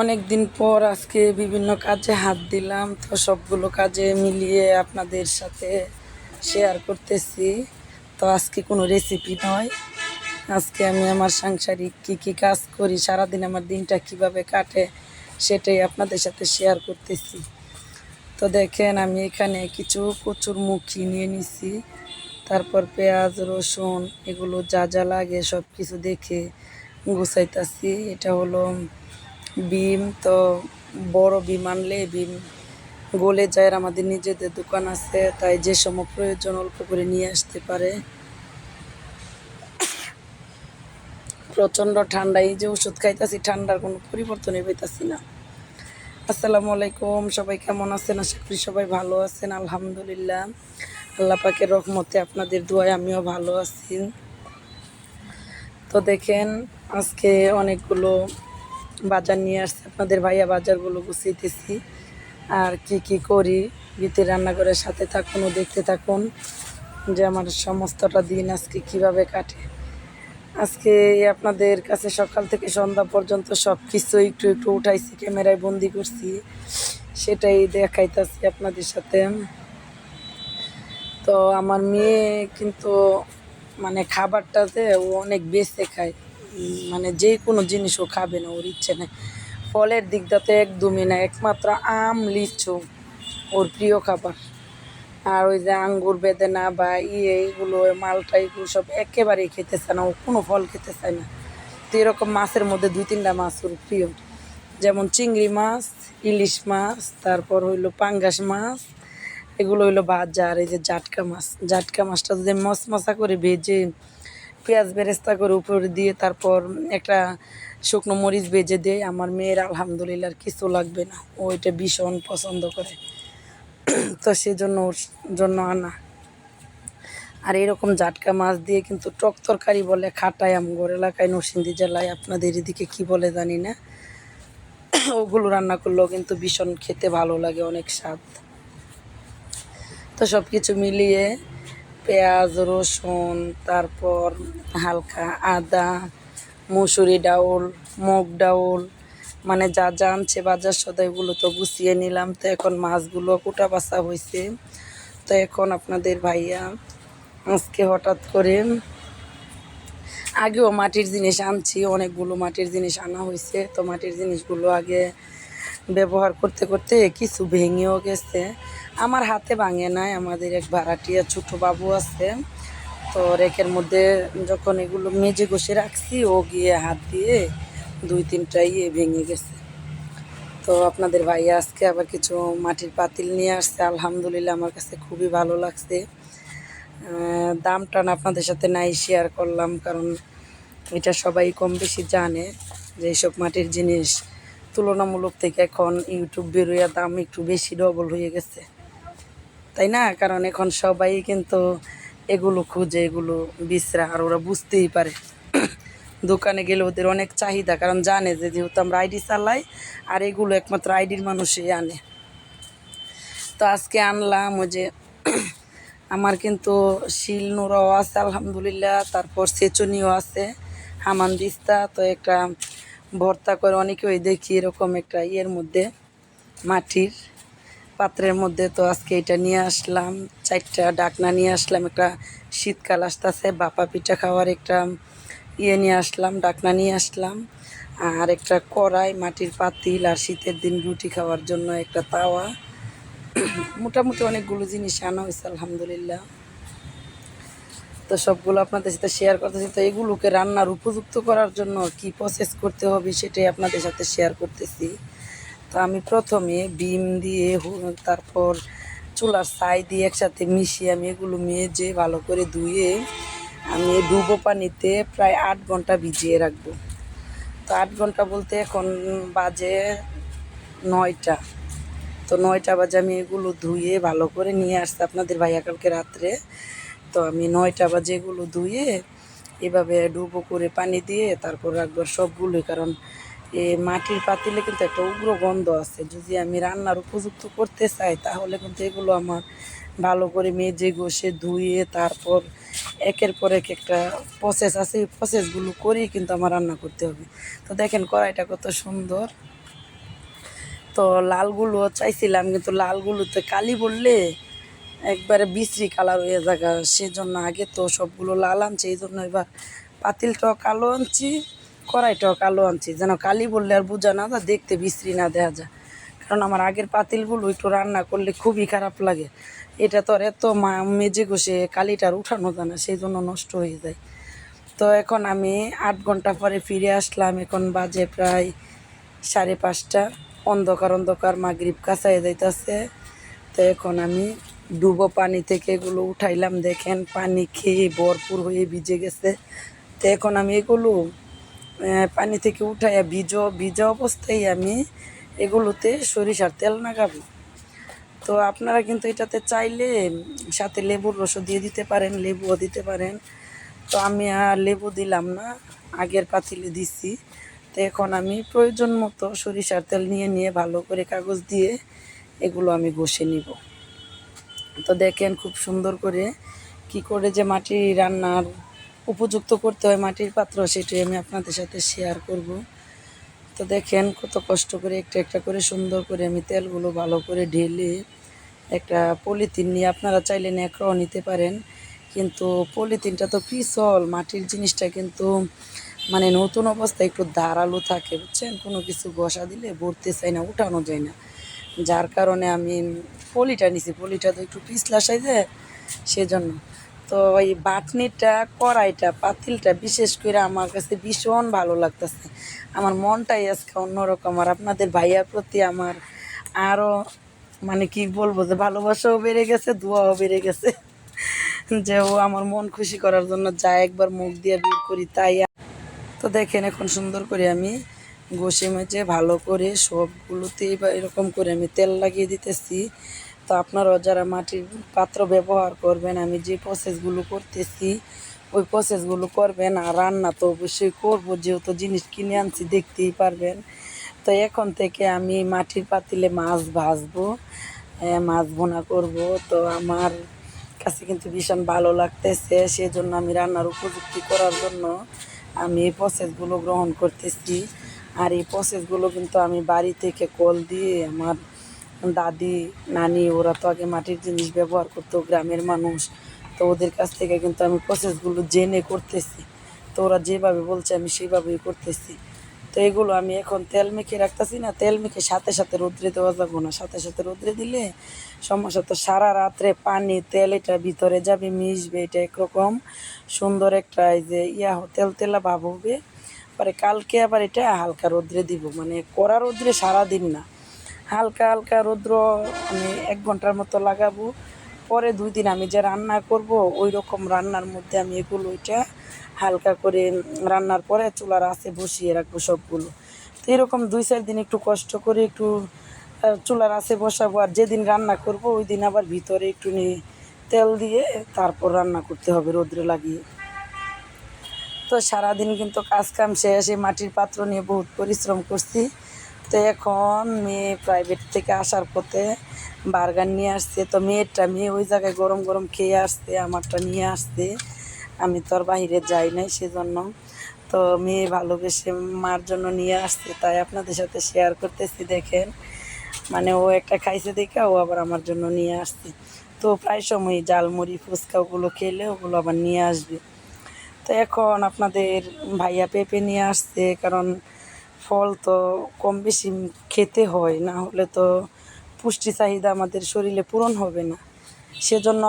অনেক দিন পর আজকে বিভিন্ন কাজে হাত দিলাম, তো সবগুলো কাজে মিলিয়ে আপনাদের সাথে শেয়ার করতেছি। তো আজকে কোনো রেসিপি নয়। আজকে আমি আমার সাংসারিক কী কী কাজ করি, সারাদিন আমার দিনটা কীভাবে কাটে, সেটাই আপনাদের সাথে শেয়ার করতেছি। তো দেখেন, আমি এখানে কিছু কচুর মুখি নিয়ে নিছি। তারপর পেঁয়াজ, রসুন, এগুলো যা যা লাগে সব কিছু দেখে গুছাইতাছি। এটা হলো বিম তো বড় বিম আনলে বিম গলে যায় আমাদের নিজেদের দোকান আছে, তাই যে সম প্রয়োজন অল্প করে নিয়ে আসতে পারে। প্রচণ্ড ঠান্ডা, এই যে ওষুধ খাইতাছি, ঠান্ডার কোনো পরিবর্তনই পাইতাছি না। আসসালামু আলাইকুম, সবাই কেমন আছেন? আশা করি সবাই ভালো আছেন, আলহামদুলিল্লাহ। আল্লাহ পাকের রহমতে আপনাদের দোয়ায় আমিও ভালো আছি। তো দেখেন, আজকে অনেকগুলো বাজার নিয়ে আসছে। আপনাদের ভাইয়া বাজারগুলো গুছিয়েতেছি আর কি কি করি গীতে রান্নাঘরের সাথে থাকুন ও দেখতে থাকুন যে আমার সমস্তটা দিন আজকে কীভাবে কাটে। আজকে আপনাদের কাছে সকাল থেকে সন্ধ্যা পর্যন্ত সব কিছু একটু একটু উঠাইছি, ক্যামেরায় বন্দি করছি। সেটাই দেখাইতেছি আপনাদের সাথে। তো আমার মেয়ে কিন্তু মানে খাবারটাতে ও অনেক বেছে খায়। মানে যে কোনো জিনিসও খাবে না, ওর ইচ্ছে নেই। ফলের দিকটাতে একদমই না, একমাত্র আম, লিচু, ওর প্রিয় খাবার। আর ওই যে আঙ্গুর বেদেনা বা ইয়ে এইগুলো মালটা, এগুলো সব একেবারেই খেতে চায় না, ও কোনো ফল খেতে চায় না। তো এরকম মাছের মধ্যে দুই তিনটা মাছ ওর প্রিয়। যেমন চিংড়ি মাছ, ইলিশ মাছ, তারপর হইল পাঙ্গাস মাছ, এগুলো হইল ভাজা আর এই যে জাটকা মাছ। জাটকা মাছটা যদি মশমশা করে ভেজে পেঁয়াজ বেরেস্তা করে উপরে দিয়ে তারপর একটা শুকনো মরিচ ভেজে দিয়ে। আমার মেয়ের আলহামদুলিল্লাহ কিছু লাগবে না। ও এটা ভীষণ পছন্দ করে। তো সেজন্য ওর জন্য আনা। আর এরকম জাটকা মাছ দিয়ে কিন্তু টক তরকারি বলে খাটায় আমগর এলাকায়, নরসিংদী জেলায়। আপনাদের এদিকে কি বলে জানি না। ওগুলো রান্না করলেও কিন্তু ভীষণ খেতে ভালো লাগে, অনেক স্বাদ। তো সব কিছু মিলিয়ে পেঁয়াজ, রসুন, তারপর হালকা আদা, মুসুরি ডাউল, মুগ ডাউল মানে যা যা আনছে বাজার সদাইগুলো তো গুছিয়ে নিলাম। তো এখন মাছগুলো কুটা বাছা হয়েছে তো এখন আপনাদের ভাইয়া আজকে হঠাৎ করে আগেও মাটির জিনিস আনছি, অনেকগুলো মাটির জিনিস আনা হয়েছে তো মাটির জিনিসগুলো আগে ব্যবহার করতে করতে কিছু ভেঙেও গেছে। আমার হাতে ভাঙে নাই, আমাদের এক ভাড়াটিয়া ছোট বাবু আছে। তো রেকের মধ্যে যখন এগুলো মেজে ঘষে রাখছি, ও গিয়ে হাত দিয়ে দুই তিনটা ইয়ে ভেঙে গেছে। তো আপনাদের ভাইয়া আজকে আবার কিছু মাটির পাতিল নিয়ে আসছে। আলহামদুলিল্লাহ আমার কাছে খুবই ভালো লাগছে। দামটা আপনাদের সাথে নাই শেয়ার করলাম, কারণ এটা সবাই কম বেশি জানে যে এইসব মাটির জিনিস তুলনামূলক থেকে এখন ইউটিউব বেরোয়া দাম একটু বেশি ডবল হয়ে গেছে। তাই না? কারণ এখন সবাই কিন্তু এগুলো খুঁজে, এগুলো বিশ্রা, আর ওরা বুঝতেই পারে। দোকানে গেলে ওদের অনেক চাহিদা, কারণ জানে যে যেহেতু আমরা আইডি চালাই, আর এগুলো একমাত্র আইডির মানুষই আনে। তো আজকে আনলাম ওই যে আমার কিন্তু শিল নোড়াও আছে, আলহামদুলিল্লাহ। তারপর সেচনিও আছে, হামান দিস্তা। তো একটা ভর্তা করে অনেকে ওই দেখি এরকম একটা ইয়ের মধ্যে, মাটির। পাত্রের মধ্যে তো আজকে এটা নিয়ে আসলাম, চারটা ডাকনা নিয়ে আসলাম, একটা শীতকাল আসতেছে, বাপা পিঠা খাওয়ার একটা ইয়ে নিয়ে আসলাম, ডাকনা নিয়ে আসলাম, আর একটা কড়াই, মাটির পাতিল, আর শীতের দিন রুটি খাওয়ার জন্য একটা তাওয়া। মোটামুটি অনেকগুলো জিনিস আনা হয়েছে, আলহামদুলিল্লাহ। তো সবগুলো আপনাদের সাথে শেয়ার করতেছি, তো এগুলোকে রান্নার উপযুক্ত করার জন্য কি প্রসেস করতে হবে সেটাই আপনাদের সাথে শেয়ার করতেছি। তো আমি প্রথমে বিম দিয়ে তারপর চুলার ছাই দিয়ে একসাথে মিশিয়ে আমি এগুলো মেজে ভালো করে ধুয়ে আমি ডুবো পানিতে প্রায় আট ঘণ্টা ভিজিয়ে রাখব। তো আট ঘণ্টা বলতে এখন বাজে নয়টা। তো নয়টা বাজে আমি এগুলো ধুয়ে ভালো করে নিয়ে আসছি আপনাদের ভাইয়া কালকে রাত্রে। তো আমি নয়টা বাজে এগুলো ধুয়ে এভাবে ডুবো করে পানি দিয়ে তারপর রাখব সবগুলোই, কারণ এ, মাটির পাতিলে কিন্তু একটা উগ্র গন্ধ আছে। যদি আমি রান্নার উপযুক্ত করতে চাই, তাহলে কিন্তু এগুলো আমার ভালো করে মেজে ঘষে ধুয়ে তারপর একের পর এক একটা প্রসেস আছে, এই প্রসেসগুলো করেই কিন্তু আমার রান্না করতে হবে। তো দেখেন কড়াইটা কত সুন্দর। তো লালগুলো চাইছিলাম, কিন্তু লালগুলোতে কালি বললে একবারে বিশ্রী কালার হয়ে থাকা সেজন্য আগে তো সবগুলো লাল আনছে, এই জন্য এবার পাতিলটাও কালো আনছি। কড়াইটাও কালো আনছি। যেন কালি বললে আর বোঝা না যায়, দেখতে বিশ্রী না দেখা যায়। কারণ আমার আগের পাতিলগুলো একটু রান্না করলে খুবই খারাপ লাগে। এটা তো আর এত মেজে ঘষে কালিটার উঠানো যায় না, সেই জন্য নষ্ট হয়ে যায়। তো এখন আমি আট ঘণ্টা পরে ফিরে আসলাম, এখন বাজে প্রায় সাড়ে পাঁচটা। অন্ধকার অন্ধকার, মাগরিব কাছায় যাইতেছে। তো এখন আমি ডুবো পানি থেকে এগুলো উঠাইলাম, দেখেন পানি খেয়ে ভরপুর হয়ে ভিজে গেছে। তো এখন আমি এগুলো পানি থেকে উঠাইয়া ভিজো, ভিজা অবস্থায় আমি এগুলোতে সরিষার তেল লাগাবো তো আপনারা কিন্তু এটাতে চাইলে সাথে লেবুর রসও দিয়ে দিতে পারেন, লেবুও দিতে পারেন। তো আমি আর লেবু দিলাম না, আগের পাতিলে দিছি। তো এখন আমি প্রয়োজন মতো সরিষার তেল নিয়ে নিয়ে ভালো করে কাগজ দিয়ে এগুলো আমি ঘষে নিব। তো দেখেন খুব সুন্দর করে কি করে যে মাটি রান্নার উপযুক্ত করতে হয় মাটির পাত্র সেটি আমি আপনাদের সাথে শেয়ার করব। তো দেখেন কত কষ্ট করে একটা একটা করে সুন্দর করে আমি তেলগুলো ভালো করে ঢেলে একটা পলিথিন নিয়ে, আপনারা চাইলে ন্যাকড়াও নিতে পারেন, কিন্তু পলিথিনটা তো পিছল, মাটির জিনিসটা কিন্তু মানে নতুন অবস্থায় একটু ধারালো থাকে, বুঝছেন? কোনো কিছু ঘষা দিলে ভরতে চাই না, উঠানো যায় না। যার কারণে আমি পলিটা নিছি, পলিটা তো একটু পিছলা সাইজে, সেজন্য। তো এই বাটনিটা, কড়াইটা, পাতিলটা বিশেষ করে আমার কাছে ভীষণ ভালো লাগতেছে। আমার মনটাই আজকে অন্যরকম। আর আপনাদের ভাইয়ার প্রতি আমার আরও মানে কি বলব, যে ভালোবাসাও বেড়ে গেছে, দোয়াও বেড়ে গেছে। যে ও আমার মন খুশি করার জন্য যা একবার মুখ দিয়ে বের করি, তাই তো দেখেন এখন সুন্দর করে আমি ঘষে মেজে ভালো করে সবগুলোতে এরকম করে আমি তেল লাগিয়ে দিতেছি। তো আপনারাও যারা মাটির পাত্র ব্যবহার করবেন, আমি যে প্রসেসগুলো করতেছি, ওই প্রসেসগুলো করবেন আর রান্না তো অবশ্যই করব, যেহেতু জিনিস কিনে আনছি, দেখতেই পারবেন। তো এখন থেকে আমি মাটির পাতিলে মাছ ভাজবো মাছ ভুনা করব। তো আমার কাছে কিন্তু ভীষণ ভালো লাগতেছে, সেজন্য আমি রান্নার উপযুক্তি করার জন্য আমি এই প্রসেসগুলো গ্রহণ করতেছি। আর এই প্রসেসগুলো কিন্তু আমি বাড়ি থেকে কল দিয়ে আমার দাদি, নানি, ওরা তো আগে মাটির জিনিস ব্যবহার করতো, গ্রামের মানুষ। তো ওদের কাছ থেকে কিন্তু আমি প্রসেসগুলো জেনে করতেছি। তো ওরা যেভাবে বলছে, আমি সেভাবেই করতেছি। তো এগুলো আমি এখন তেল মেখে রাখতেছি না, তেল মেখে সাথে সাথে রোদ্রে দেওয়া যাব না। সাথে সাথে রোদ্রে দিলে সমস্যা তো সারা রাত্রে পানি, তেল এটা ভিতরে যাবে, মিশবে, এটা একরকম সুন্দর একটা এই যে ইয়া তেল তেলা ভাব হবে। পরে কালকে আবার এটা হালকা রোদ্রে দিব মানে কড়া রোদ্রে সারা দিন না। হালকা হালকা রৌদ্র আমি এক ঘণ্টার মতো লাগাবো। পরে দুই দিন আমি যে রান্না করব, ওই রকম রান্নার মধ্যে আমি এগুলো ওইটা হালকা করে রান্নার পরে চুলার আঁচে বসিয়ে রাখব সবগুলো। তো এরকম দুই চার দিন একটু কষ্ট করে একটু চুলার আছে বসাবো। আর যেদিন রান্না করব, ওই দিন আবার ভিতরে একটু নিয়ে তেল দিয়ে তারপর রান্না করতে হবে রোদ্রে লাগিয়ে। তো সারাদিন কিন্তু কাজ কাম শেষ মাটির পাত্র নিয়ে বহুত পরিশ্রম করছি। তো এখন মেয়ে প্রাইভেট থেকে আসার পথে বার্গার নিয়ে আসছে। তো মেয়েরটা মেয়ে ওই জায়গায় গরম গরম খেয়ে আসতে আমারটা নিয়ে আসতে আমি তো আর বাইরে যাই নাই সেজন্য। তো মেয়ে ভালোবেসে মার জন্য নিয়ে আসছে, তাই আপনাদের সাথে শেয়ার করতেছি, দেখেন। মানে ও একটা খাইছে দেখে ও আবার আমার জন্য নিয়ে আসছে। তো প্রায় সময় জালমুড়ি ফুচকা ওগুলো খেলে ওগুলো আবার নিয়ে আসবে। তো এখন আপনাদের ভাইয়া পেঁপে নিয়ে আসছে, কারণ ফল তো কম বেশি খেতে হয়, না হলে তো পুষ্টি চাহিদা আমাদের শরীরে পূরণ হবে না। সেজন্য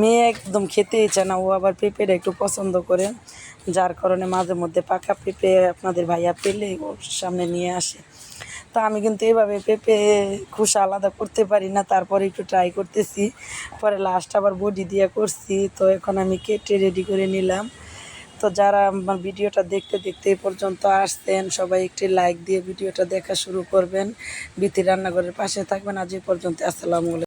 মেয়ে একদম খেতেই চায় না, ও আবার পেঁপেটা একটু পছন্দ করে। যার কারণে মাঝে মধ্যে পাকা পেঁপে আপনাদের ভাইয়া পেলে ওর সামনে নিয়ে আসে। তা আমি কিন্তু এভাবে পেঁপে খোসা আলাদা করতে পারি না, তারপরে একটু ট্রাই করতেছি। পরে লাস্ট আবার বডি দিয়ে করছি, তো এখন আমি কেটে রেডি করে নিলাম। তো যারা আমার ভিডিওটা দেখতে দেখতে এই পর্যন্ত আসতেন সবাই একটি লাইক দিয়ে ভিডিওটা দেখা শুরু করবেন। বিতি রান্নাঘরের পাশে থাকবেন। আজ এই পর্যন্ত, আসসালামু আলাইকুম।